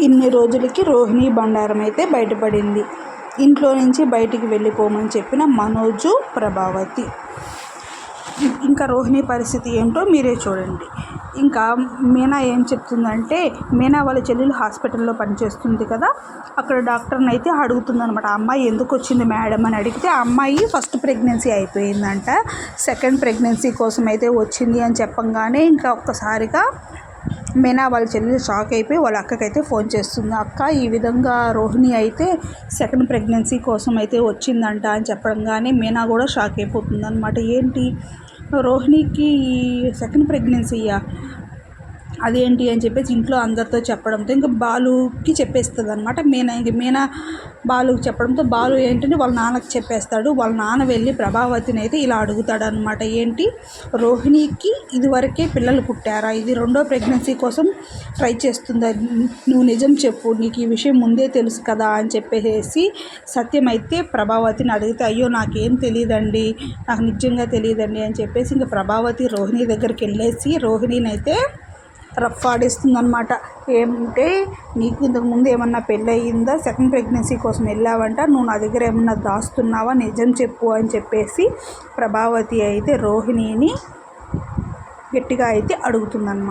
ఇన్ని రోజులకి రోహిణి బండారం అయితే బయటపడింది. ఇంట్లో నుంచి బయటికి వెళ్ళిపోమని చెప్పిన మనోజు ప్రభావతి. ఇంకా రోహిణి పరిస్థితి ఏంటో మీరే చూడండి. ఇంకా మీనా ఏం చెప్తుందంటే మీనా వాళ్ళ చెల్లెలు హాస్పిటల్లో పనిచేస్తుంది కదా అక్కడ డాక్టర్ని అయితే అడుగుతుంది అనమాట అమ్మాయి ఎందుకు వచ్చింది మేడం? అని అడిగితే ఆ అమ్మాయి ఫస్ట్ ప్రెగ్నెన్సీ అయిపోయిందంట సెకండ్ ప్రెగ్నెన్సీ కోసం అయితే వచ్చింది అని చెప్పంగానే ఇంకా ఒక్కసారిగా మీనా వాళ్ళ చెల్లి షాక్ అయిపోయి వాళ్ళ అక్కకైతే ఫోన్ చేస్తుంది. అక్క ఈ విధంగా రోహిణి అయితే సెకండ్ ప్రెగ్నెన్సీ కోసం అయితే వచ్చిందంట అని చెప్పడంగానే మీనా కూడా షాక్ అయిపోతుంది అనమాట ఏంటి? రోహిణికి సెకండ్ ప్రెగ్నెన్సీయా? అదేంటి అని చెప్పేసి ఇంట్లో అందరితో చెప్పడంతో ఇంకా బాలుకి చెప్పేస్తుంది అనమాట మీనా ఇంక మీనా బాలుకి చెప్పడంతో బాలు ఏంటంటే వాళ్ళ నాన్నకి చెప్పేస్తాడు. వాళ్ళ నాన్న వెళ్ళి ప్రభావతిని అయితే ఇలా అడుగుతాడు అనమాట ఏంటి? రోహిణికి ఇదివరకే పిల్లలు పుట్టారా? ఇది రెండో ప్రెగ్నెన్సీ కోసం ట్రై చేస్తుందా? నువ్వు నిజం చెప్పు నీకు ఈ విషయం ముందే తెలుసు కదా అని చెప్పేసి సత్యం అయితే ప్రభావతిని అడిగితే అయ్యో నాకేం తెలియదండి నాకు నిజంగా తెలియదండి అని చెప్పేసి ఇంకా ప్రభావతి రోహిణి దగ్గరికి వెళ్ళేసి రోహిణిని అయితే రఫ్ ఆడిస్తుందనమాట ఏమంటే నీకు ఇంతకుముందు ఏమన్నా పెళ్ళయిందా? సెకండ్ ప్రెగ్నెన్సీ కోసం వెళ్ళావంట. నువ్వు నా దగ్గర ఏమన్నా దాస్తున్నావా? నిజం చెప్పు అని చెప్పేసి ప్రభావతి అయితే రోహిణిని గట్టిగా అయితే అడుగుతుందన్నమాట.